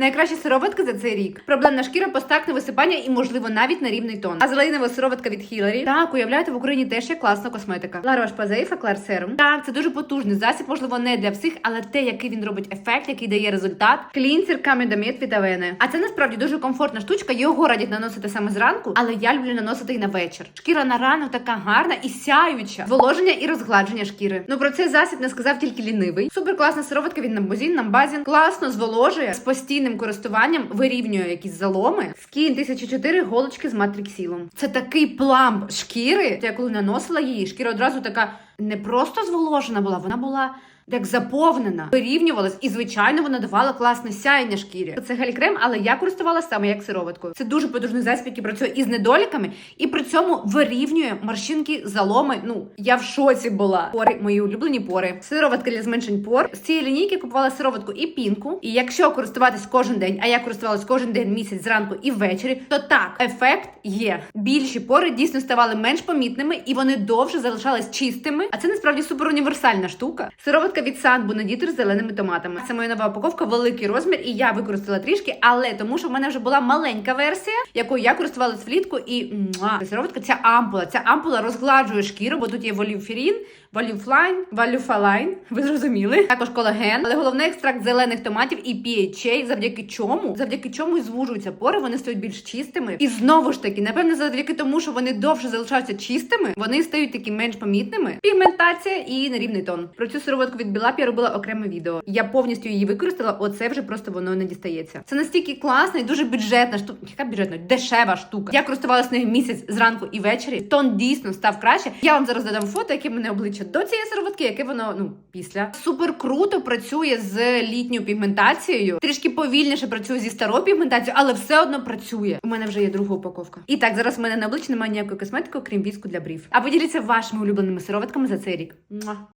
Найкраща сироватка за цей рік. Проблемна шкіра, постакне висипання і, можливо, навіть на рівний тон. А зеленова сироватка від Хіларі. Так, уявляєте, в Україні теж є класна косметика. Лара Ваш Пазейфа, Клар Серум. Так, це дуже потужний засіб, можливо, не для всіх, але те, який він робить ефект, який дає результат. Клінсер Камедамет від Авени. А це насправді дуже комфортна штучка. Його радять наносити саме зранку, але я люблю наносити і на вечір. Шкіра на ранок така гарна і сяюча. Зволоження і розгладження шкіри. Ну про цей засіб не сказав тільки лінивий. Супер класна сироватка від Намбозін, Намбазін. Класно зволожує з постійним користуванням, вирівнює якісь заломи. Скін 1004 голочки з матриксілом. Це такий пламп шкіри. Я коли наносила її, шкіра одразу така не просто зволожена була, вона була. Як заповнена, вирівнювалась, і звичайно вона давала класне сяєння шкірі. Це гель-крем, але я користувалася саме як сироваткою. Це дуже потужний засіб, який працює із недоліками, і при цьому вирівнює морщинки, заломи. Ну я в шоці була. Пори, мої улюблені пори. Сироватка для зменшень пор. З цієї лінійки купувала сироватку і пінку. І якщо користуватись кожен день, а я користувалась кожен день місяць зранку і ввечері, то так ефект є. Більші пори дійсно ставали менш помітними і вони довше залишались чистими. А це насправді супер універсальна штука. Сироватка від Сан Бонедітер з зеленими томатами. Це моя нова упаковка, великий розмір, і я використала трішки, але тому, що в мене вже була маленька версія, якою я користувалась влітку, і муа, сироватка, ця ампула. Ця ампула розгладжує шкіру, бо тут є волюферін, Валюфлайн, валюфалайн, ви зрозуміли. Також колаген, але головне екстракт зелених томатів і PHA, завдяки чому, завдяки чому і звужуються пори, вони стають більш чистими. І знову ж таки, напевне, завдяки тому, що вони довше залишаються чистими, вони стають такі менш помітними. Пігментація і нерівний тон. Про цю сироватку від Білап я робила окреме відео. Я повністю її використала. Оце вже просто воно не дістається. Це настільки класна і дуже бюджетна штука. Яка бюджетна? Дешева штука. Я користувалася нею місяць зранку і ввечері. Тон дійсно став краще. Я вам зараз додам фото, яке мене обличчя до цієї сироватки, яке воно ну після супер круто працює з літньою пігментацією. Трішки повільніше працює зі старою пігментацією, але все одно працює. У мене вже є друга упаковка. І так, зараз в мене на обличчі немає ніякої косметики, окрім віску для брів. А поділіться вашими улюбленими сироватками за цей рік.